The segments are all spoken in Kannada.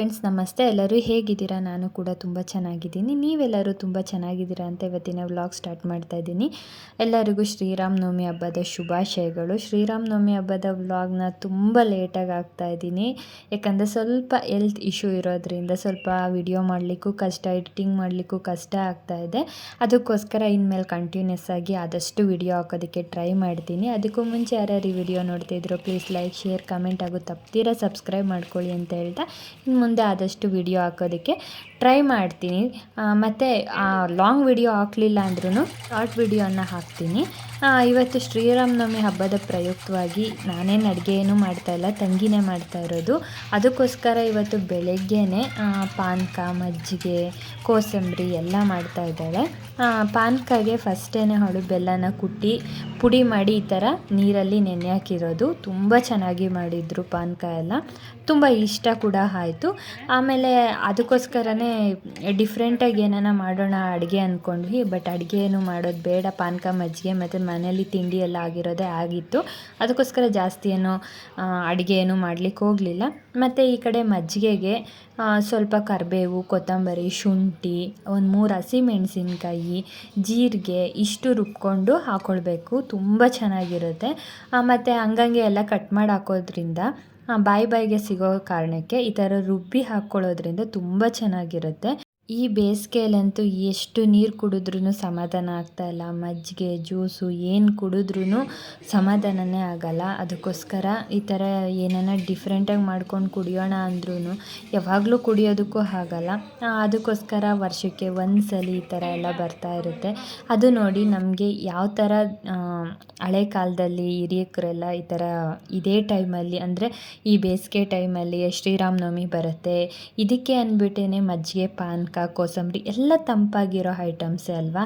ಫ್ರೆಂಡ್ಸ್ ನಮಸ್ತೆ. ಎಲ್ಲರೂ ಹೇಗಿದ್ದೀರಾ? ನಾನು ಕೂಡ ತುಂಬ ಚೆನ್ನಾಗಿದ್ದೀನಿ. ನೀವೆಲ್ಲರೂ ತುಂಬ ಚೆನ್ನಾಗಿದ್ದೀರಾ ಅಂತ ಇವತ್ತಿನ ವ್ಲಾಗ್ ಸ್ಟಾರ್ಟ್ ಮಾಡ್ತಾ ಇದ್ದೀನಿ. ಎಲ್ಲರಿಗೂ ಶ್ರೀರಾಮನವಮಿ ಹಬ್ಬದ ಶುಭಾಶಯಗಳು. ಶ್ರೀರಾಮನವಮಿ ಹಬ್ಬದ ವ್ಲಾಗ್ನ ತುಂಬ ಲೇಟಾಗಿ ಆಗ್ತಾ ಇದ್ದೀನಿ. ಯಾಕಂದರೆ ಸ್ವಲ್ಪ ಹೆಲ್ತ್ ಇಶ್ಯೂ ಇರೋದ್ರಿಂದ ಸ್ವಲ್ಪ ವಿಡಿಯೋ ಮಾಡಲಿಕ್ಕೂ ಕಷ್ಟ ಎಡಿಟಿಂಗ್ ಮಾಡಲಿಕ್ಕೂ ಕಷ್ಟ ಆಗ್ತಾ ಇದೆ. ಅದಕ್ಕೋಸ್ಕರ ಇನ್ಮೇಲೆ ಕಂಟಿನ್ಯೂಸ್ ಆಗಿ ಆದಷ್ಟು ವಿಡಿಯೋ ಹಾಕೋದಕ್ಕೆ ಟ್ರೈ ಮಾಡ್ತೀನಿ. ಅದಕ್ಕೂ ಮುಂಚೆ ಯಾರ್ಯಾರು ಈ ವಿಡಿಯೋ ನೋಡ್ತಿದ್ರು ಪ್ಲೀಸ್ ಲೈಕ್ ಶೇರ್ ಕಮೆಂಟ್ ಹಾಗೂ ತಪ್ತೀರಾ ಸಬ್ಸ್ಕ್ರೈಬ್ ಮಾಡ್ಕೊಳ್ಳಿ ಅಂತ ಹೇಳ್ತಾ ಇನ್ನು ಮುಂದೆ ಆದಷ್ಟು ವಿಡಿಯೋ ಹಾಕೋದಕ್ಕೆ ಟ್ರೈ ಮಾಡ್ತೀನಿ. ಮತ್ತು ಲಾಂಗ್ ವಿಡಿಯೋ ಹಾಕಲಿಲ್ಲ ಅಂದ್ರೂ ಶಾರ್ಟ್ ವಿಡಿಯೋನ ಹಾಕ್ತೀನಿ. ಇವತ್ತು ಶ್ರೀರಾಮನವಮಿ ಹಬ್ಬದ ಪ್ರಯುಕ್ತವಾಗಿ ನಾನೇನು ಅಡುಗೆ ಮಾಡ್ತಾ ಇಲ್ಲ, ತಂಗಿನೇ ಮಾಡ್ತಾ ಇರೋದು. ಅದಕ್ಕೋಸ್ಕರ ಇವತ್ತು ಬೆಳಗ್ಗೆನೇ ಪಾನಕ, ಮಜ್ಜಿಗೆ, ಕೋಸಂಬರಿ ಎಲ್ಲ ಮಾಡ್ತಾ ಇದ್ದಾಳೆ ಪಾನಕಗೆ ಫಸ್ಟೇನೆ ಅವಳು ಬೆಲ್ಲನ ಕುಟ್ಟಿ, ಪುಡಿ ಮಾಡಿ ಈ ಥರ ನೀರಲ್ಲಿ ನೆನೆ ಹಾಕಿರೋದು. ತುಂಬ ಚೆನ್ನಾಗಿ ಮಾಡಿದರು ಪಾನಕ ಎಲ್ಲ. ತುಂಬ ಇಷ್ಟ ಕೂಡ ಆಯಿತು. ಆಮೇಲೆ ಅದಕ್ಕೋಸ್ಕರನೇ ಡಿಫ್ರೆಂಟಾಗಿ ಏನಾರ ಮಾಡೋಣ ಅಡುಗೆ ಅಂದ್ಕೊಂಡ್ವಿ ಬಟ್ ಅಡುಗೆ ಏನು ಮಾಡೋದು ಬೇಡ. ಪಾನಕ, ಮಜ್ಜಿಗೆ ಮತ್ತು ಮನೇಲಿ ತಿಂಡಿ ಎಲ್ಲ ಆಗಿರೋದೇ ಆಗಿತ್ತು. ಅದಕ್ಕೋಸ್ಕರ ಜಾಸ್ತಿ ಏನು ಅಡುಗೆ ಏನು ಮಾಡಲಿಕ್ಕೆ ಹೋಗಲಿಲ್ಲ. ಮತ್ತು ಈ ಕಡೆ ಮಜ್ಜಿಗೆಗೆ ಸ್ವಲ್ಪ ಕರಿಬೇವು, ಕೊತ್ತಂಬರಿ, ಶುಂಠಿ, ಒಂದು ಮೂರು ಹಸಿಮೆಣಸಿನ್ಕಾಯಿ, ಜೀರಿಗೆ ಇಷ್ಟು ರುಬ್ಕೊಂಡು ಹಾಕ್ಕೊಳ್ಬೇಕು ತುಂಬ ಚೆನ್ನಾಗಿರುತ್ತೆ. ಮತ್ತು ಹಂಗಂಗೆ ಎಲ್ಲ ಕಟ್ ಮಾಡಿ ಹಾಕೋದ್ರಿಂದ ಬಾಯಿ ಬಾಯಿಗೆ ಸಿಗೋ ಕಾರಣಕ್ಕೆ ಈ ಥರ ರುಬ್ಬಿ ಹಾಕ್ಕೊಳ್ಳೋದ್ರಿಂದ ತುಂಬ ಚೆನ್ನಾಗಿರುತ್ತೆ. ಈ ಬೇಸಿಗೆಯಲ್ಲಂತೂ ಎಷ್ಟು ನೀರು ಕುಡಿದ್ರೂ ಸಮಾಧಾನ ಆಗ್ತಾ ಇಲ್ಲ. ಮಜ್ಜಿಗೆ, ಜ್ಯೂಸು ಏನು ಕುಡಿದ್ರೂ ಸಮಾಧಾನನೇ ಆಗಲ್ಲ. ಅದಕ್ಕೋಸ್ಕರ ಈ ಥರ ಏನಾನ ಡಿಫ್ರೆಂಟಾಗಿ ಮಾಡ್ಕೊಂಡು ಕುಡಿಯೋಣ ಅಂದ್ರೂ ಯಾವಾಗಲೂ ಕುಡಿಯೋದಕ್ಕೂ ಆಗಲ್ಲ. ಅದಕ್ಕೋಸ್ಕರ ವರ್ಷಕ್ಕೆ ಒಂದು ಸಲ ಈ ಥರ ಎಲ್ಲ ಬರ್ತಾ ಇರುತ್ತೆ. ಅದು ನೋಡಿ ನಮಗೆ ಯಾವ ಥರ ಹಳೆ ಕಾಲದಲ್ಲಿ ಹಿರಿಯಕರೆಲ್ಲ ಈ ಥರ ಇದೇ ಟೈಮಲ್ಲಿ ಅಂದರೆ ಈ ಬೇಸಿಗೆ ಟೈಮಲ್ಲಿ ಶ್ರೀರಾಮನವಮಿ ಬರುತ್ತೆ. ಇದಕ್ಕೆ ಅಂದ್ಬಿಟ್ಟೇ ಮಜ್ಜಿಗೆ, ಪಾನಕ ಕೋಸಂಬರಿ ಎಲ್ಲ ತಂಪಾಗಿರೋ ಐಟಮ್ಸೇ ಅಲ್ವಾ?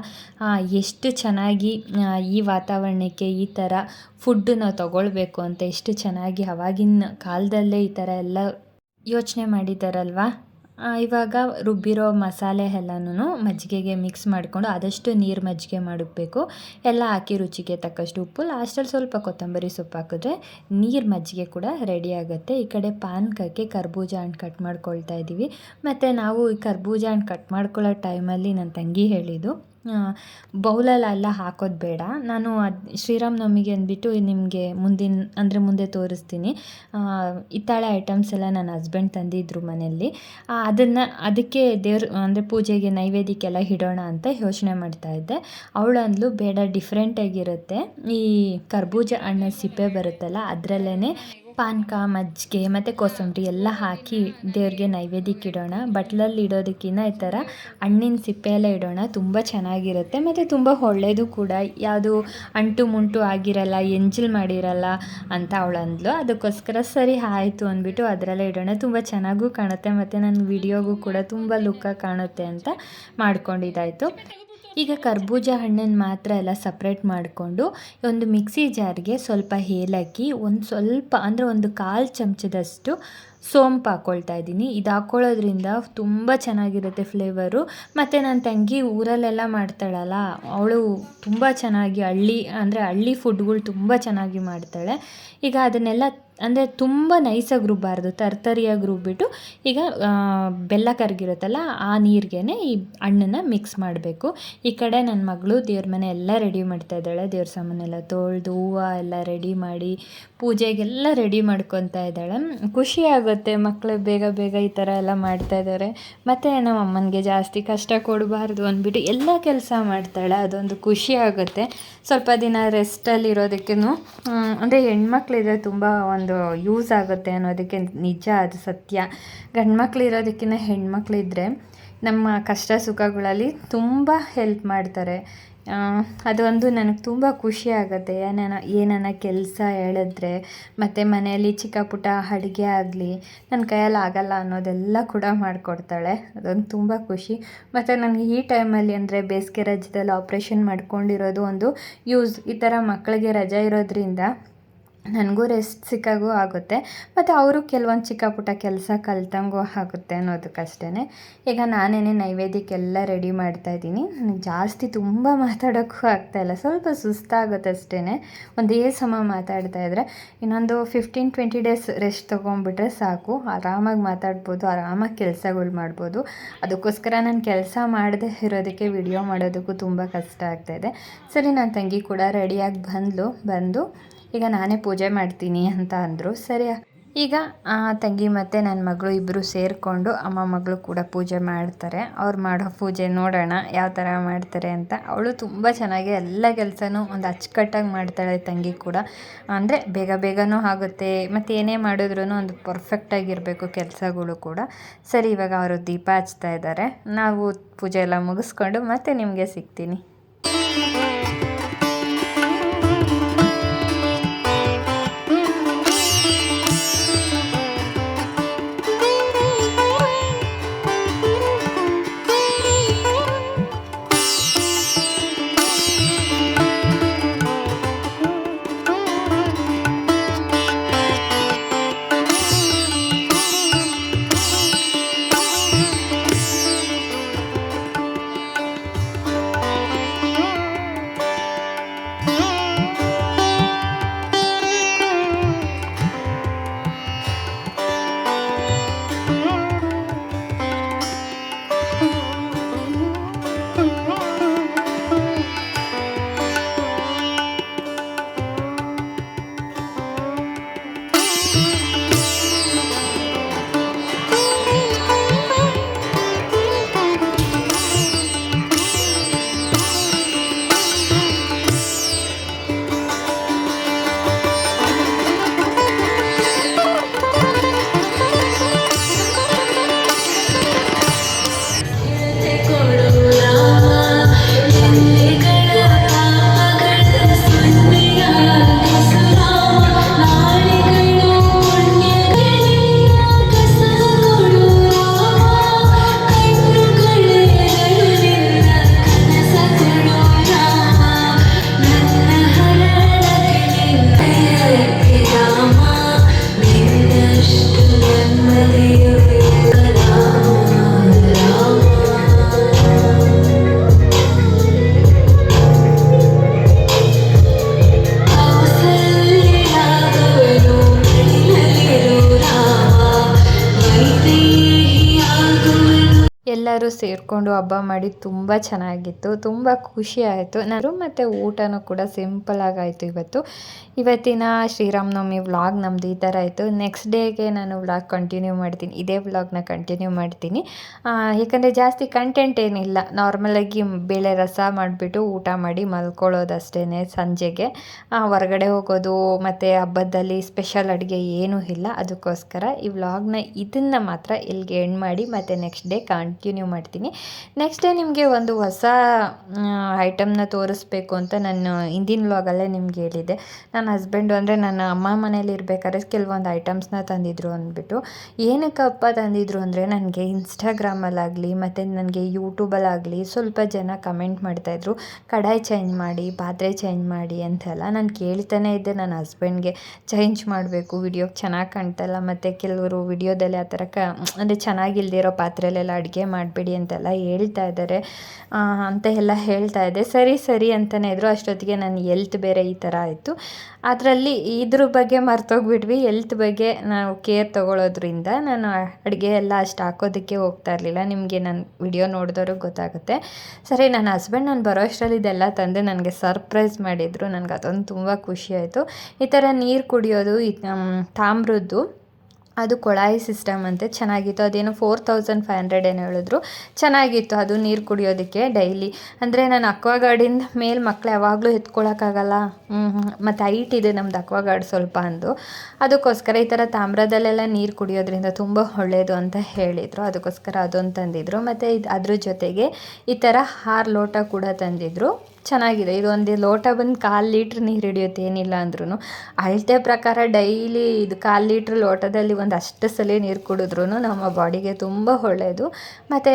ಎಷ್ಟು ಚೆನ್ನಾಗಿ ಈ ವಾತಾವರಣಕ್ಕೆ ಈ ಥರ ಫುಡ್ಡು ನಾವು ತಗೊಳ್ಬೇಕು ಅಂತ ಎಷ್ಟು ಚೆನ್ನಾಗಿ ಅವಾಗಿನ ಕಾಲದಲ್ಲೇ ಈ ಥರ ಎಲ್ಲ ಯೋಚನೆ ಮಾಡಿದ್ದಾರಲ್ವಾ ಇವಾಗ ರುಬ್ಬಿರೋ ಮಸಾಲೆ ಎಲ್ಲನೂ ಮಜ್ಜಿಗೆಗೆ ಮಿಕ್ಸ್ ಮಾಡಿಕೊಂಡು ಆದಷ್ಟು ನೀರು ಮಜ್ಜಿಗೆ ಮಾಡಬೇಕು. ಎಲ್ಲ ಹಾಕಿ ರುಚಿಗೆ ತಕ್ಕಷ್ಟು ಉಪ್ಪು, ಲಾಸ್ಟಲ್ಲಿ ಸ್ವಲ್ಪ ಕೊತ್ತಂಬರಿ ಸೊಪ್ಪು ಹಾಕಿದ್ರೆ ನೀರು ಮಜ್ಜಿಗೆ ಕೂಡ ರೆಡಿ ಆಗುತ್ತೆ. ಈ ಕಡೆ ಪಾನಕಕ್ಕೆ ಕರ್ಬೂಜ ಹಣ್ಣು ಕಟ್ ಮಾಡ್ಕೊಳ್ತಾ ಇದ್ದೀವಿ ಮತ್ತು ನಾವು ಈ ಕರ್ಬೂಜ ಹಣ್ಣು ಕಟ್ ಮಾಡ್ಕೊಳ್ಳೋ ಟೈಮಲ್ಲಿ ನನ್ನ ತಂಗಿ ಹೇಳಿದ್ದು ಬೌಲಲ್ಲೆಲ್ಲ ಹಾಕೋದು ಬೇಡ. ನಾನು ಅದು ಶ್ರೀರಾಮನವಮಿಗೆ ಅಂದ್ಬಿಟ್ಟು ನಿಮಗೆ ಮುಂದಿನ, ಅಂದರೆ ಮುಂದೆ ತೋರಿಸ್ತೀನಿ. ಹಿತ್ತಾಳೆ ಐಟಮ್ಸ್ ಎಲ್ಲ ನನ್ನ ಹಸ್ಬೆಂಡ್ ತಂದಿದ್ದರು ಮನೆಯಲ್ಲಿ. ಅದನ್ನು, ಅದಕ್ಕೆ ದೇವ್ರ, ಅಂದರೆ ಪೂಜೆಗೆ ನೈವೇದ್ಯಕ್ಕೆಲ್ಲ ಇಡೋಣ ಅಂತ ಯೋಚನೆ ಮಾಡ್ತಾ ಮಾಡ್ತಾಯಿದ್ದೆ ಅವಳಂದ್ಲು ಬೇಡ ಡಿಫ್ರೆಂಟಾಗಿರುತ್ತೆ ಈ ಕರ್ಬೂಜ ಹಣ್ಣ ಸಿಪ್ಪೆ ಬರುತ್ತಲ್ಲ ಅದರಲ್ಲೇ ಪಾನಕ, ಮಜ್ಜಿಗೆ ಮತ್ತು ಕೋಸಂಬರಿ ಎಲ್ಲ ಹಾಕಿ ದೇವ್ರಿಗೆ ನೈವೇದ್ಯಕ್ಕೆ ಇಡೋಣ. ಬಟ್ಲಲ್ಲಿ ಇಡೋದಕ್ಕಿಂತ ಈ ಥರ ಹಣ್ಣಿನ ಸಿಪ್ಪೆಯಲ್ಲೇ ಇಡೋಣ. ತುಂಬ ಚೆನ್ನಾಗಿರುತ್ತೆ. ಮತ್ತು ತುಂಬ ಒಳ್ಳೆಯದು ಕೂಡ. ಯಾವುದು ಅಂಟು ಮುಂಟು ಆಗಿರಲ್ಲ, ಎಂಜಲ್ ಮಾಡಿರಲ್ಲ ಅಂತ ಅವಳು ಅಂದ್ಲು. ಅದಕ್ಕೋಸ್ಕರ ಸರಿ ಆಯಿತು ಅಂದ್ಬಿಟ್ಟು ಅದರಲ್ಲೇ ಇಡೋಣ. ತುಂಬ ಚೆನ್ನಾಗೂ ಕಾಣುತ್ತೆ. ಮತ್ತು ನನ್ನ ವಿಡಿಯೋಗೂ ಕೂಡ ತುಂಬ ಲುಕ್ಕಾಗಿ ಕಾಣುತ್ತೆ ಅಂತ ಮಾಡ್ಕೊಂಡಿದ್ದಾಯಿತು. ಈಗ ಕರ್ಬೂಜ ಹಣ್ಣನ್ನು ಮಾತ್ರ ಎಲ್ಲ ಸಪ್ರೇಟ್ ಮಾಡಿಕೊಂಡು ಒಂದು ಮಿಕ್ಸಿ ಜಾರ್ಗೆ ಸ್ವಲ್ಪ ಏಲಕ್ಕಿ, ಒಂದು ಸ್ವಲ್ಪ ಅಂದರೆ ಒಂದು ಕಾಲು ಚಮಚದಷ್ಟು ಸೋಂಪು ಹಾಕ್ಕೊಳ್ತಾ ಇದ್ದೀನಿ. ಇದು ಹಾಕ್ಕೊಳ್ಳೋದ್ರಿಂದ ತುಂಬ ಚೆನ್ನಾಗಿರುತ್ತೆ ಫ್ಲೇವರು ಮತ್ತು ನನ್ನ ತಂಗಿ ಊರಲ್ಲೆಲ್ಲ ಮಾಡ್ತಾಳಲ್ಲ, ಅವಳು ತುಂಬ ಚೆನ್ನಾಗಿ ಹಳ್ಳಿ, ಅಂದರೆ ಹಳ್ಳಿ ಫುಡ್ಗಳು ತುಂಬ ಚೆನ್ನಾಗಿ ಮಾಡ್ತಾಳೆ. ಈಗ ಅದನ್ನೆಲ್ಲ ಅಂದರೆ ತುಂಬ ನೈಸಾಗಿ ರುಬ್ಬಾರ್ದು, ತರ್ತರಿಯಾಗಿ ರುಬ್ಬಿಟ್ಟು ಈಗ ಬೆಲ್ಲ ಕರಗಿರುತ್ತಲ್ಲ ಆ ನೀರಿಗೆ ಈ ಹಣ್ಣನ್ನು ಮಿಕ್ಸ್ ಮಾಡಬೇಕು. ಈ ಕಡೆ ನನ್ನ ಮಗಳು ದೇವ್ರ ಮನೆ ಎಲ್ಲ ರೆಡಿ ಮಾಡ್ತಾ ಇದ್ದಾಳೆ. ದೇವ್ರ ಸಾಮಾನೆಲ್ಲ ತೊಳೆದು, ಹೂವು ಎಲ್ಲ ರೆಡಿ ಮಾಡಿ, ಪೂಜೆಗೆಲ್ಲ ರೆಡಿ ಮಾಡ್ಕೊತಾ ಇದ್ದಾಳೆ. ಖುಷಿ ಆಗುತ್ತೆ ಮಕ್ಕಳು ಬೇಗ ಬೇಗ ಈ ಥರ ಎಲ್ಲ ಮಾಡ್ತಾ ಇದ್ದಾರೆ. ಮತ್ತು ನಮ್ಮ ಅಮ್ಮನಿಗೆ ಜಾಸ್ತಿ ಕಷ್ಟ ಕೊಡಬಾರ್ದು ಅಂದ್ಬಿಟ್ಟು ಎಲ್ಲ ಕೆಲಸ ಮಾಡ್ತಾಳೆ. ಅದೊಂದು ಖುಷಿ ಆಗುತ್ತೆ. ಸ್ವಲ್ಪ ದಿನ ರೆಸ್ಟಲ್ಲಿರೋದಕ್ಕೂ ಅಂದರೆ ಹೆಣ್ಮಕ್ಳಿದ್ರೆ ತುಂಬ ಒಂದು ಯೂಸ್ ಆಗುತ್ತೆ ಅನ್ನೋದಕ್ಕೆ ನಿಜ, ಅದು ಸತ್ಯ. ಗಂಡು ಮಕ್ಳು ಇರೋದಕ್ಕಿಂತ ಹೆಣ್ಮಕ್ಳಿದ್ರೆ ನಮ್ಮ ಕಷ್ಟ ಸುಖಗಳಲ್ಲಿ ತುಂಬ ಹೆಲ್ಪ್ ಮಾಡ್ತಾರೆ. ಅದೊಂದು ನನಗೆ ತುಂಬ ಖುಷಿ ಆಗುತ್ತೆ. ಏನಾನ ಏನಾನ ಕೆಲಸ ಹೇಳಿದ್ರೆ, ಮತ್ತು ಮನೆಯಲ್ಲಿ ಚಿಕ್ಕ ಪುಟ್ಟ ಅಡುಗೆ ಆಗಲಿ ನನ್ನ ಕೈಯಲ್ಲಿ ಆಗಲ್ಲ ಅನ್ನೋದೆಲ್ಲ ಕೂಡ ಮಾಡಿಕೊಡ್ತಾಳೆ. ಅದೊಂದು ತುಂಬ ಖುಷಿ. ಮತ್ತು ನನಗೆ ಈ ಟೈಮಲ್ಲಿ ಅಂದರೆ ಬೇಸಿಗೆ ರಜದಲ್ಲಿ ಆಪ್ರೇಷನ್ ಮಾಡ್ಕೊಂಡಿರೋದು ಒಂದು ಯೂಸ್ ಈ ಥರ ಮಕ್ಕಳಿಗೆ ರಜೆ ಇರೋದ್ರಿಂದ ನನಗೂ ರೆಸ್ಟ್ ಸಿಕ್ಕಾಗೂ ಆಗುತ್ತೆ. ಮತ್ತು ಅವರು ಕೆಲವೊಂದು ಚಿಕ್ಕ ಪುಟ್ಟ ಕೆಲಸ ಕಲ್ತಂಗೂ ಆಗುತ್ತೆ ಅನ್ನೋದಕ್ಕಷ್ಟೇ ಈಗ ನಾನೇ ನೈವೇದ್ಯಕ್ಕೆಲ್ಲ ರೆಡಿ ಮಾಡ್ತಾಯಿದ್ದೀನಿ ನನಗೆ ಜಾಸ್ತಿ ತುಂಬ ಮಾತಾಡೋಕ್ಕೂ ಆಗ್ತಾಯಿಲ್ಲ ಸ್ವಲ್ಪ ಸುಸ್ತಾಗುತ್ತೆ ಅಷ್ಟೇ ಒಂದೇ ಸಮ ಮಾತಾಡ್ತಾ ಇದ್ದರೆ ಇನ್ನೊಂದು ಫಿಫ್ಟೀನ್ ಟ್ವೆಂಟಿ ಡೇಸ್ ರೆಸ್ಟ್ ತೊಗೊಂಡ್ಬಿಟ್ರೆ ಸಾಕು. ಆರಾಮಾಗಿ ಮಾತಾಡ್ಬೋದು, ಆರಾಮಾಗಿ ಕೆಲಸಗಳು ಮಾಡ್ಬೋದು. ಅದಕ್ಕೋಸ್ಕರ ನಾನು ಕೆಲಸ ಮಾಡದೇ ಇರೋದಕ್ಕೆ ವಿಡಿಯೋ ಮಾಡೋದಕ್ಕೂ ತುಂಬ ಕಷ್ಟ ಆಗ್ತಾಯಿದೆ ಸರಿ ನನ್ನ ತಂಗಿ ಕೂಡ ರೆಡಿಯಾಗಿ ಬಂದಳು ಬಂದು ಈಗ ನಾನೇ ಪೂಜೆ ಮಾಡ್ತೀನಿ ಅಂತ ಅಂದರು. ಸರಿ, ಈಗ ತಂಗಿ ಮತ್ತು ನನ್ನ ಮಗಳು ಇಬ್ಬರು ಸೇರಿಕೊಂಡು ಅಮ್ಮ ಮಗಳು ಕೂಡ ಪೂಜೆ ಮಾಡ್ತಾರೆ. ಅವ್ರು ಮಾಡೋ ಪೂಜೆ ನೋಡೋಣ ಯಾವ ಥರ ಮಾಡ್ತಾರೆ ಅಂತ. ಅವಳು ತುಂಬ ಚೆನ್ನಾಗಿ ಎಲ್ಲ ಕೆಲಸನೂ ಒಂದು ಅಚ್ಚುಕಟ್ಟಾಗಿ ಮಾಡ್ತಾಳೆ ತಂಗಿ ಕೂಡ. ಅಂದರೆ ಬೇಗ ಬೇಗನೂ ಆಗುತ್ತೆ, ಮತ್ತು ಏನೇ ಮಾಡಿದ್ರೂ ಒಂದು ಪರ್ಫೆಕ್ಟಾಗಿರಬೇಕು ಕೆಲಸಗಳು ಕೂಡ. ಸರಿ, ಇವಾಗ ಅವರು ದೀಪ ಹಚ್ತಾ ಇದ್ದಾರೆ ನಾವು ಪೂಜೆ ಎಲ್ಲ ಮುಗಿಸ್ಕೊಂಡು ಮತ್ತೆ ನಿಮಗೆ ಸಿಗ್ತೀನಿ. ಎಲ್ಲರೂ ಸೇರಿಕೊಂಡು ಹಬ್ಬ ಮಾಡಿ ತುಂಬ ಚೆನ್ನಾಗಿತ್ತು, ತುಂಬ ಖುಷಿ ಆಯಿತು. ನಾನು ಮತ್ತು ಊಟನೂ ಕೂಡ ಸಿಂಪಲ್ ಆಗಾಯಿತು ಇವತ್ತು. ಇವತ್ತಿನ ಶ್ರೀರಾಮನವಮಿ ವ್ಲಾಗ್ ನಮ್ಮದು ಈ ಥರ ಆಯಿತು ನೆಕ್ಸ್ಟ್ ಡೇಗೆ ನಾನು ವ್ಲಾಗ್ ಕಂಟಿನ್ಯೂ ಮಾಡ್ತೀನಿ. ಇದೇ ವ್ಲಾಗ್ನ ಕಂಟಿನ್ಯೂ ಮಾಡ್ತೀನಿ. ಯಾಕಂದರೆ ಜಾಸ್ತಿ ಕಂಟೆಂಟ್ ಏನಿಲ್ಲ. ನಾರ್ಮಲಾಗಿ ಬೇಳೆ ರಸ ಮಾಡಿಬಿಟ್ಟು ಊಟ ಮಾಡಿ ಮಲ್ಕೊಳ್ಳೋದಷ್ಟೇ ಸಂಜೆಗೆ. ಹೊರಗಡೆ ಹೋಗೋದು ಮತ್ತು ಹಬ್ಬದಲ್ಲಿ ಸ್ಪೆಷಲ್ ಅಡುಗೆ ಏನೂ ಇಲ್ಲ. ಅದಕ್ಕೋಸ್ಕರ ಈ ವ್ಲಾಗ್ನ ಇದನ್ನು ಮಾತ್ರ ಇಲ್ಲಿಗೆ ಎಂಡ್ ಮಾಡಿ ಮತ್ತು ನೆಕ್ಸ್ಟ್ ಡೇ ಕಂಟಿನ್ಯೂ ಮಾಡ್ತೀನಿ. ನೆಕ್ಸ್ಟ್ ಡೇ ನಿಮಗೆ ಒಂದು ಹೊಸ ಐಟಮ್ನ ತೋರಿಸ್ಬೇಕು ಅಂತ ನಾನು ಹಿಂದಿನ ವ್ಲಾಗಲ್ಲೇ ನಿಮ್ಗೆ ಹೇಳಿದ್ದೆ. ನನ್ನ ಹಸ್ಬೆಂಡು ಅಂದರೆ ನನ್ನ ಅಮ್ಮ ಮನೇಲಿ ಇರಬೇಕಾದ್ರೆ ಕೆಲವೊಂದು ಐಟಮ್ಸ್ನ ತಂದಿದ್ರು ಅಂದ್ಬಿಟ್ಟು. ಏನಕ್ಕಪ್ಪ ತಂದಿದ್ರು ಅಂದರೆ ನನಗೆ ಇನ್ಸ್ಟಾಗ್ರಾಮಲ್ಲಾಗಲಿ ಮತ್ತು ನನಗೆ ಯೂಟ್ಯೂಬಲ್ಲಾಗಲಿ ಸ್ವಲ್ಪ ಜನ ಕಮೆಂಟ್ ಮಾಡ್ತಾಯಿದ್ರು ಕಡಾಯಿ ಚೇಂಜ್ ಮಾಡಿ, ಪಾತ್ರೆ ಚೇಂಜ್ ಮಾಡಿ ಅಂತೆಲ್ಲ ನಾನು ಕೇಳ್ತಾನೆ ಇದ್ದೆ ನನ್ನ ಹಸ್ಬೆಂಡ್ಗೆ ಚೇಂಜ್ ಮಾಡಬೇಕು ವಿಡಿಯೋಗೆ ಚೆನ್ನಾಗಿ ಕಾಣ್ತಲ್ಲ, ಮತ್ತು ಕೆಲವರು ವಿಡಿಯೋದಲ್ಲಿ ಆ ಥರ ಕ, ಅಂದರೆ ಚೆನ್ನಾಗಿಲ್ದಿರೋ ಪಾತ್ರೆಲೆಲ್ಲ ಅಡುಗೆ ಮಾಡಬೇಡಿ ಅಂತೆಲ್ಲ ಹೇಳ್ತಾ ಇದ್ದಾರೆ. ಅಂತ ಎಲ್ಲ ಹೇಳ್ತಾ ಇದ್ದೆ. ಸರಿ ಸರಿ ಅಂತಲೇ ಇದ್ದರು ಅಷ್ಟೊತ್ತಿಗೆ ನಾನು ಎಲ್ತ್ ಬೇರೆ ಈ ಥರ ಆಯಿತು. ಅದರಲ್ಲಿ ಇದ್ರ ಬಗ್ಗೆ ಮರ್ತೋಗ್ಬಿಟ್ವಿ. ಎಲ್ತ್ ಬಗ್ಗೆ ನಾವು ಕೇರ್ ತೊಗೊಳೋದ್ರಿಂದ ನಾನು ಅಡುಗೆ ಎಲ್ಲ ಅಷ್ಟು ಹಾಕೋದಕ್ಕೆ ಹೋಗ್ತಾ ಇರಲಿಲ್ಲ. ನಿಮಗೆ ನನ್ನ ವಿಡಿಯೋ ನೋಡಿದವ್ರಿಗೆ ಗೊತ್ತಾಗುತ್ತೆ. ಸರಿ ನನ್ನ ಹಸ್ಬೆಂಡ್ ನಾನು ಬರೋ ಅಷ್ಟರಲ್ಲಿ ಇದೆಲ್ಲ ತಂದು ನನಗೆ ಸರ್ಪ್ರೈಸ್ ಮಾಡಿದರು. ನನಗೆ ಅದೊಂದು ತುಂಬ ಖುಷಿ ಆಯಿತು. ಈ ಥರ ನೀರು ಕುಡಿಯೋದು ತಾಮ್ರದ್ದು ಅದು ಕೊಳಾಯಿ ಸಿಸ್ಟಮ್ ಅಂತೆ, ಚೆನ್ನಾಗಿತ್ತು. ಅದೇನೋ ಫೋರ್ ತೌಸಂಡ್ ಫೈವ್ ಹಂಡ್ರೆಡ್ ಏನು ಹೇಳಿದ್ರು. ಚೆನ್ನಾಗಿತ್ತು. ಅದು ನೀರು ಕುಡಿಯೋದಕ್ಕೆ ಡೈಲಿ. ಅಂದರೆ ನಾನು ಅಕ್ವಾಗಾರ್ಡಿಂದ ಮೇಲೆ ಮಕ್ಕಳು ಯಾವಾಗಲೂ ಎತ್ಕೊಳಕ್ಕಾಗಲ್ಲ. ಮತ್ತು ಹೈಟ್ ಇದೆ ನಮ್ದು ಅಕ್ವಾಗಾರ್ಡ್ ಸ್ವಲ್ಪ ಅಂದು. ಅದಕ್ಕೋಸ್ಕರ ಈ ಥರ ತಾಮ್ರದಲ್ಲೆಲ್ಲ ನೀರು ಕುಡಿಯೋದ್ರಿಂದ ತುಂಬ ಒಳ್ಳೆಯದು ಅಂತ ಹೇಳಿದರು. ಅದಕ್ಕೋಸ್ಕರ ಅದೊಂದು ತಂದಿದ್ರು. ಮತ್ತು ಇದು ಅದ್ರ ಜೊತೆಗೆ ಈ ಥರ ಹಾರ್ ಲೋಟ ಕೂಡ ತಂದಿದ್ರು. ಚೆನ್ನಾಗಿದೆ. ಇದು ಒಂದು ಲೋಟ ಬಂದು ಕಾಲು ಲೀಟ್ರ್ ನೀರು ಹಿಡಿಯುತ್ತೆ, ಏನಿಲ್ಲ ಅಂದ್ರೂ ಅಳತೆ ಪ್ರಕಾರ ಡೈಲಿ ಇದು ಕಾಲು ಲೀಟ್ರ್ ಲೋಟದಲ್ಲಿ ಒಂದು ಅಷ್ಟು ಸಲ ನೀರು ಕುಡಿದ್ರೂ ನಮ್ಮ ಬಾಡಿಗೆ ತುಂಬ ಒಳ್ಳೆಯದು ಮತ್ತು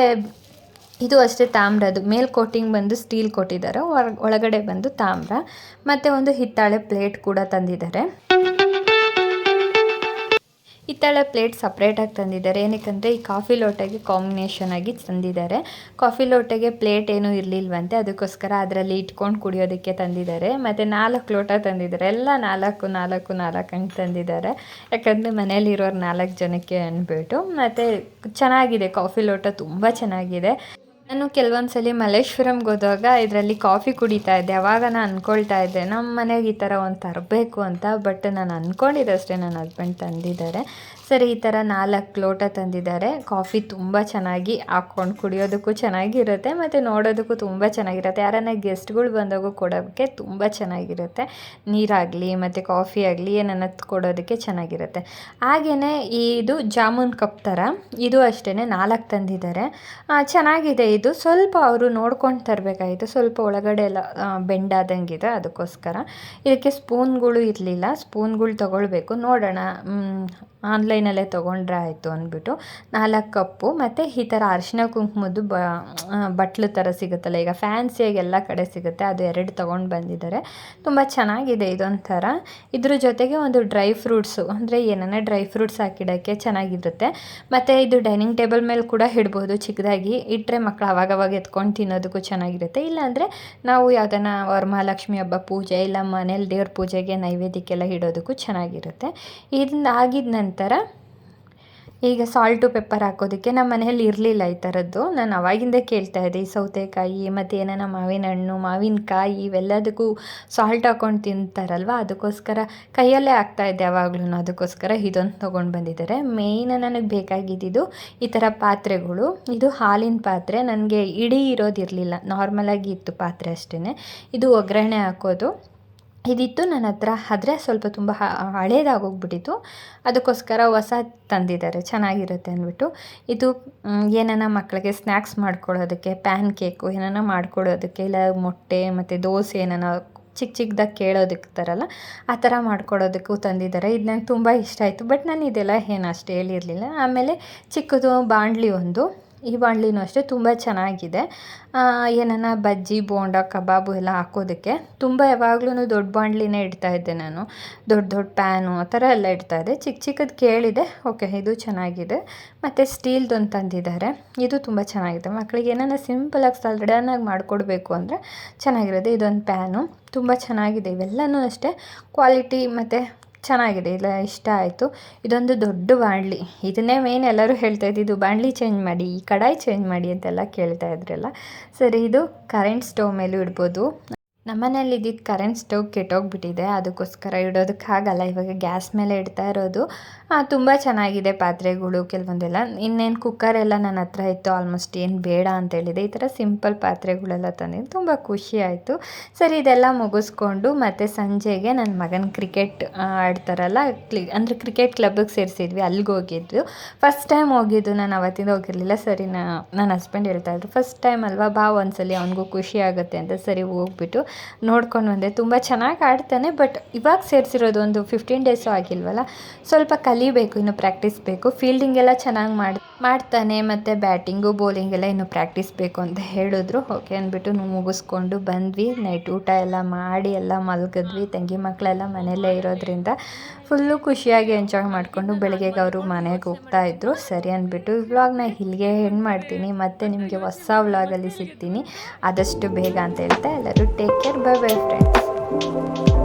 ಇದು ಅಷ್ಟೇ ತಾಮ್ರದ್ದು ಮೇಲ್ ಕೋಟಿಂಗ್ ಬಂದು ಸ್ಟೀಲ್ ಕೊಟ್ಟಿದ್ದಾರೆ, ಒಳಗಡೆ ಬಂದು ತಾಮ್ರ, ಮತ್ತು ಒಂದು ಹಿತ್ತಾಳೆ ಪ್ಲೇಟ್ ಕೂಡ ತಂದಿದ್ದಾರೆ. ಹಿತ್ತಾಳೆ ಪ್ಲೇಟ್ ಸಪ್ರೇಟಾಗಿ ತಂದಿದ್ದಾರೆ. ಏನಕ್ಕಂದರೆ, ಈ ಕಾಫಿ ಲೋಟಗೆ ಕಾಂಬಿನೇಷನ್ ಆಗಿ ತಂದಿದ್ದಾರೆ. ಕಾಫಿ ಲೋಟಗೆ ಪ್ಲೇಟ್ ಏನೂ ಇರಲಿಲ್ವಂತೆ, ಅದಕ್ಕೋಸ್ಕರ ಅದರಲ್ಲಿ ಇಟ್ಕೊಂಡು ಕುಡಿಯೋದಕ್ಕೆ ತಂದಿದ್ದಾರೆ. ಮತ್ತು ನಾಲ್ಕು ಲೋಟ ತಂದಿದ್ದಾರೆ. ಎಲ್ಲ ನಾಲ್ಕು ನಾಲ್ಕು ನಾಲ್ಕು ಹಂಗೆ ತಂದಿದ್ದಾರೆ. ಯಾಕಂದರೆ ಮನೇಲಿರೋರು ನಾಲ್ಕು ಜನಕ್ಕೆ ಅಂದ್ಬಿಟ್ಟು ಮತ್ತು ಚೆನ್ನಾಗಿದೆ, ಕಾಫಿ ಲೋಟ ತುಂಬ ಚೆನ್ನಾಗಿದೆ. ನಾನು ಕೆಲವೊಂದು ಸಲ ಮಲ್ಲೇಶ್ವರಂಗೆ ಹೋದಾಗ ಇದರಲ್ಲಿ ಕಾಫಿ ಕುಡಿತಾ ಇದ್ದೆ. ಅವಾಗ ನಾನು ಅಂದ್ಕೊಳ್ತಾ ಇದ್ದೆ ನಮ್ಮ ಮನೆಗೆ ಈ ಥರ ಒಂದು ತರಬೇಕು ಅಂತ, ಬಟ್ ನಾನು ಅಂದ್ಕೊಂಡಿದ್ದಷ್ಟೇ ನನ್ನ ಹಸ್ಬೆಂಡ್ ತಂದಿದ್ದಾರೆ. ಸರಿ, ಈ ಥರ ನಾಲ್ಕು ಲೋಟ ತಂದಿದ್ದಾರೆ. ಕಾಫಿ ತುಂಬ ಚೆನ್ನಾಗಿ ಹಾಕ್ಕೊಂಡು ಕುಡಿಯೋದಕ್ಕೂ ಚೆನ್ನಾಗಿರುತ್ತೆ, ಮತ್ತು ನೋಡೋದಕ್ಕೂ ತುಂಬ ಚೆನ್ನಾಗಿರುತ್ತೆ. ಯಾರನ್ನ ಗೆಸ್ಟ್ಗಳು ಬಂದಾಗೂ ಕೊಡೋಕ್ಕೆ ತುಂಬ ಚೆನ್ನಾಗಿರುತ್ತೆ. ನೀರಾಗಲಿ, ಮತ್ತು ಕಾಫಿ ಆಗಲಿ ಏನನ್ನ ಕೊಡೋದಕ್ಕೆ ಚೆನ್ನಾಗಿರುತ್ತೆ. ಹಾಗೆಯೇ ಇದು ಜಾಮೂನ್ ಕಪ್ ಥರ, ಇದು ಅಷ್ಟೇ ನಾಲ್ಕು ತಂದಿದ್ದಾರೆ. ಚೆನ್ನಾಗಿದೆ ಇದು ಸ್ವಲ್ಪ ಅವರು ನೋಡ್ಕೊಂಡು ತರಬೇಕಾಗಿತ್ತು. ಸ್ವಲ್ಪ ಒಳಗಡೆ ಎಲ್ಲ ಬೆಂಡಾದಂಗಿದೆ ಅದಕ್ಕೋಸ್ಕರ. ಇದಕ್ಕೆ ಸ್ಪೂನ್ಗಳು ಇರಲಿಲ್ಲ. ಸ್ಪೂನ್ಗಳು ತಗೊಳ್ಬೇಕು. ನೋಡೋಣ. ಆನ್ಲೈನಲ್ಲೇ ತೊಗೊಂಡ್ರೆ ಆಯಿತು ಅಂದ್ಬಿಟ್ಟು ನಾಲ್ಕು ಕಪ್ಪು ಮತ್ತು ಈ ಥರ ಅರಿಶಿನ ಕುಂಕುಮದ್ದು ಬ ಬಟ್ಲು ಥರ ಸಿಗುತ್ತಲ್ಲ, ಈಗ ಫ್ಯಾನ್ಸಿಯಾಗಿ ಎಲ್ಲ ಕಡೆ ಸಿಗುತ್ತೆ, ಅದು ಎರಡು ತೊಗೊಂಡು ಬಂದಿದ್ದಾರೆ. ತುಂಬ ಚೆನ್ನಾಗಿದೆ ಇದೊಂಥರ. ಇದ್ರ ಜೊತೆಗೆ ಒಂದು ಡ್ರೈ ಫ್ರೂಟ್ಸು, ಅಂದರೆ ಏನನ್ನ ಡ್ರೈ ಫ್ರೂಟ್ಸ್ ಹಾಕಿಡೋಕ್ಕೆ ಚೆನ್ನಾಗಿರುತ್ತೆ. ಮತ್ತು ಇದು ಡೈನಿಂಗ್ ಟೇಬಲ್ ಮೇಲೆ ಕೂಡ ಇಡ್ಬೋದು, ಚಿಕ್ಕದಾಗಿ. ಇಟ್ಟರೆ ಮಕ್ಕಳು ಅವಾಗವಾಗ ಎತ್ಕೊಂಡು ತಿನ್ನೋದಕ್ಕೂ ಚೆನ್ನಾಗಿರುತ್ತೆ. ಇಲ್ಲಾಂದರೆ ನಾವು ಯಾವುದನ್ನ ವರಮಹಾಲಕ್ಷ್ಮಿ ಹಬ್ಬ ಪೂಜೆ, ಇಲ್ಲ ಮನೇಲಿ ದೇವ್ರ ಪೂಜೆಗೆ ನೈವೇದ್ಯಕ್ಕೆಲ್ಲ ಇಡೋದಕ್ಕೂ ಚೆನ್ನಾಗಿರುತ್ತೆ. ಇದನ್ನ ಆಗಿದ ನಂತರ ಈಗ ಸಾಲ್ಟು ಪೆಪ್ಪರ್ ಹಾಕೋದಕ್ಕೆ ನಮ್ಮ ಮನೆಯಲ್ಲಿ ಇರಲಿಲ್ಲ ಈ ಥರದ್ದು ನಾನು ಅವಾಗಿಂದ ಕೇಳ್ತಾ ಇದ್ದೆ, ಈ ಸೌತೆಕಾಯಿ ಮತ್ತು ಏನಾನ ಮಾವಿನ ಹಣ್ಣು, ಮಾವಿನಕಾಯಿ ಇವೆಲ್ಲದಕ್ಕೂ ಸಾಲ್ಟ್ ಹಾಕ್ಕೊಂಡು ತಿಂತಾರಲ್ವ? ಅದಕ್ಕೋಸ್ಕರ ಕೈಯಲ್ಲೇ ಆಗ್ತಾಯಿದ್ದೆ ಯಾವಾಗಲೂ ಅದಕ್ಕೋಸ್ಕರ ಇದೊಂದು ತೊಗೊಂಡು ಬಂದಿದ್ದಾರೆ. ಮೇಯ್ನ ನನಗೆ ಬೇಕಾಗಿದ್ದು ಈ ಥರ ಪಾತ್ರೆಗಳು. ಇದು ಹಾಲಿನ ಪಾತ್ರೆ. ನನಗೆ ಇಡೀ ಇರೋದಿರಲಿಲ್ಲ. ನಾರ್ಮಲಾಗಿ ಇತ್ತು ಪಾತ್ರೆ ಅಷ್ಟೇ ಇದು ಒಗ್ಗರಣೆ ಹಾಕೋದು. ಇದಿತ್ತು ನನ್ನ ಹತ್ರ. ಆದರೆ ಸ್ವಲ್ಪ ತುಂಬ ಹಳೇದಾಗೋಗ್ಬಿಟ್ಟಿತ್ತು. ಅದಕ್ಕೋಸ್ಕರ ಹೊಸ ತಂದಿದ್ದಾರೆ. ಚೆನ್ನಾಗಿರುತ್ತೆ ಅಂದ್ಬಿಟ್ಟು. ಇದು ಏನನ್ನ ಏನಾನ ಮಕ್ಕಳಿಗೆ ಸ್ನ್ಯಾಕ್ಸ್ ಮಾಡ್ಕೊಳ್ಳೋದಕ್ಕೆ, ಪ್ಯಾನ್ ಕೇಕು, ಏನಾನ ಮಾಡ್ಕೊಳ್ಳೋದಕ್ಕೆ, ಇಲ್ಲ ಮೊಟ್ಟೆ, ಮತ್ತು ದೋಸೆ ಏನನ್ನ ಚಿಕ್ಕ ಚಿಕ್ಕದಾಗಿ ಥರಲ್ಲ ಆ ಥರ ಮಾಡ್ಕೊಡೋದಕ್ಕೂ ತಂದಿದ್ದಾರೆ. ಇದು ನಂಗೆ ತುಂಬ ಇಷ್ಟ ಆಯಿತು. ಬಟ್ ನಾನು ಇದೆಲ್ಲ ಏನು ಅಷ್ಟು ಹೇಳಿರಲಿಲ್ಲ. ಆಮೇಲೆ ಚಿಕ್ಕದು ಬಾಣಲಿ ಒಂದು. ಈ ಬಾಣಲಿನೂ ಅಷ್ಟೇ ತುಂಬ ಚೆನ್ನಾಗಿದೆ. ಏನಾನ ಬಜ್ಜಿ, ಬೋಂಡ, ಕಬಾಬು ಎಲ್ಲ ಹಾಕೋದಕ್ಕೆ ತುಂಬ ಯಾವಾಗ್ಲೂ ದೊಡ್ಡ ಬಾಣಲಿನೇ ಇಡ್ತಾ ಇದ್ದೆ ನಾನು. ದೊಡ್ಡ ದೊಡ್ಡ ಪ್ಯಾನು ಆ ಥರ ಎಲ್ಲ ಇಡ್ತಾ ಇದ್ದೆ. ಚಿಕ್ಕ ಚಿಕ್ಕದು ಕೇಳಿದೆ, ಓಕೆ ಇದು ಚೆನ್ನಾಗಿದೆ. ಮತ್ತು ಸ್ಟೀಲ್ದೊಂದು ತಂದಿದ್ದಾರೆ. ಇದು ತುಂಬ ಚೆನ್ನಾಗಿದೆ. ಮಕ್ಕಳಿಗೆ ಏನಾನ ಸಿಂಪಲಾಗಿ ಸಡನ್ನಾಗಿ ಮಾಡಿಕೊಡ್ಬೇಕು ಅಂದರೆ ಚೆನ್ನಾಗಿರೋದು ಇದೊಂದು ಪ್ಯಾನು. ತುಂಬ ಚೆನ್ನಾಗಿದೆ. ಇವೆಲ್ಲನೂ ಅಷ್ಟೇ ಕ್ವಾಲಿಟಿ ಮತ್ತು ಚೆನ್ನಾಗಿದೆ, ಇಲ್ಲ ಇಷ್ಟ ಆಯಿತು. ಇದೊಂದು ದೊಡ್ಡ ಬಾಣಲಿ. ಇದನ್ನೇ ಮೇನ್ ಎಲ್ಲರೂ ಹೇಳ್ತಾ ಇದ್ದಿದ್ದು ಬಾಣಲಿ ಚೇಂಜ್ ಮಾಡಿ, ಈ ಕಡಾಯಿ ಚೇಂಜ್ ಮಾಡಿ ಅಂತೆಲ್ಲ ಕೇಳ್ತಾ ಇದ್ರಲ್ಲ. ಸರಿ, ಇದು ಕರೆಂಟ್ ಸ್ಟವ್ ಮೇಲೂ ಇಡ್ಬೋದು. ನಮ್ಮನೇಲಿ ಇದ್ದಿದ್ದು ಕರೆಂಟ್ ಸ್ಟವ್ ಕೆಟ್ಟೋಗ್ಬಿಟ್ಟಿದೆ, ಅದಕ್ಕೋಸ್ಕರ ಇಡೋದಕ್ಕಾಗಲ್ಲ. ಇವಾಗ ಗ್ಯಾಸ್ ಮೇಲೆ ಇಡ್ತಾ ಇರೋದು. ತುಂಬ ಚೆನ್ನಾಗಿದೆ ಪಾತ್ರೆಗಳು ಕೆಲವೊಂದೆಲ್ಲ. ಇನ್ನೇನು ಕುಕ್ಕರೆಲ್ಲ ನನ್ನ ಹತ್ರ ಇತ್ತು ಆಲ್ಮೋಸ್ಟ್ ಏನು ಬೇಡ ಅಂತ ಹೇಳಿದೆ. ಈ ಥರ ಸಿಂಪಲ್ ಪಾತ್ರೆಗಳೆಲ್ಲ ತಂದಿದ್ದು ತುಂಬ ಖುಷಿ ಆಯಿತು. ಸರಿ, ಇದೆಲ್ಲ ಮುಗಿಸ್ಕೊಂಡು ಮತ್ತು ಸಂಜೆಗೆ ನನ್ನ ಮಗನ ಕ್ರಿಕೆಟ್ ಆಡ್ತಾರಲ್ಲ ಕ್ಲಿ ಅಂದರೆ ಕ್ರಿಕೆಟ್ ಕ್ಲಬ್ಬಿಗೆ ಸೇರಿಸಿದ್ವಿ, ಅಲ್ಲಿಗೆ ಹೋಗಿದ್ದು ಫಸ್ಟ್ ಟೈಮ್ ಹೋಗಿದ್ದು, ನಾನು ಅವತ್ತಿಂದ ಹೋಗಿರಲಿಲ್ಲ. ಸರಿ ನನ್ನ ಹಸ್ಬೆಂಡ್ ಹೇಳ್ತಾಯಿದ್ರು ಫಸ್ಟ್ ಟೈಮ್ ಅಲ್ವಾ? ಬಾ ಒಂದ್ಸಲಿ, ಅವನಿಗೂ ಖುಷಿ ಆಗುತ್ತೆ ಅಂತ. ಸರಿ, ಹೋಗ್ಬಿಟ್ಟು ನೋಡ್ಕೊಂಡು ಬಂದೆ. ತುಂಬ ಚೆನ್ನಾಗಿ ಆಡ್ತಾನೆ, ಬಟ್ ಇವಾಗ ಸೇರಿಸಿರೋದು ಒಂದು ಫಿಫ್ಟೀನ್ ಡೇಸು ಆಗಿಲ್ವಲ್ಲ, ಸ್ವಲ್ಪ ಕಲಿಬೇಕು, ಇನ್ನು ಪ್ರಾಕ್ಟೀಸ್ ಬೇಕು. ಫೀಲ್ಡಿಂಗ್ ಎಲ್ಲ ಚೆನ್ನಾಗಿ ಮಾಡಿ, ಮಾಡ್ತಾನೆ, ಮತ್ತು ಬ್ಯಾಟಿಂಗು ಬೌಲಿಂಗ್ ಎಲ್ಲ ಇನ್ನು ಪ್ರಾಕ್ಟೀಸ್ ಬೇಕು ಅಂತ ಹೇಳಿದ್ರು. ಓಕೆ ಅಂದ್ಬಿಟ್ಟು ಮುಗಿಸ್ಕೊಂಡು ಬಂದ್ವಿ. ನೈಟ್ ಊಟ ಎಲ್ಲ ಮಾಡಿ, ಎಲ್ಲ ಮಲಗಿದ್ವಿ. ತಂಗಿ ಮಕ್ಕಳೆಲ್ಲ ಮನೆಯಲ್ಲೇ ಇರೋದ್ರಿಂದ ಫುಲ್ಲು ಖುಷಿಯಾಗಿ ಎಂಜಾಯ್ ಮಾಡಿಕೊಂಡು ಬೆಳಗ್ಗೆಗೆ ಅವರು ಮನೆಗೆ ಹೋಗ್ತಾ ಇದ್ರು. ಸರಿ ಅಂದ್ಬಿಟ್ಟು ವ್ಲಾಗ್ನ ಇಲ್ಲಿಗೆ ಹೆಣ್ಣು ಮಾಡ್ತೀನಿ. ಮತ್ತು ನಿಮಗೆ ಹೊಸ ವ್ಲಾಗಲ್ಲಿ ಸಿಗ್ತೀನಿ. ಆದಷ್ಟು ಬೇಗ ಅಂತ ಹೇಳ್ತಾ ಎಲ್ಲರೂ take care bye bye friends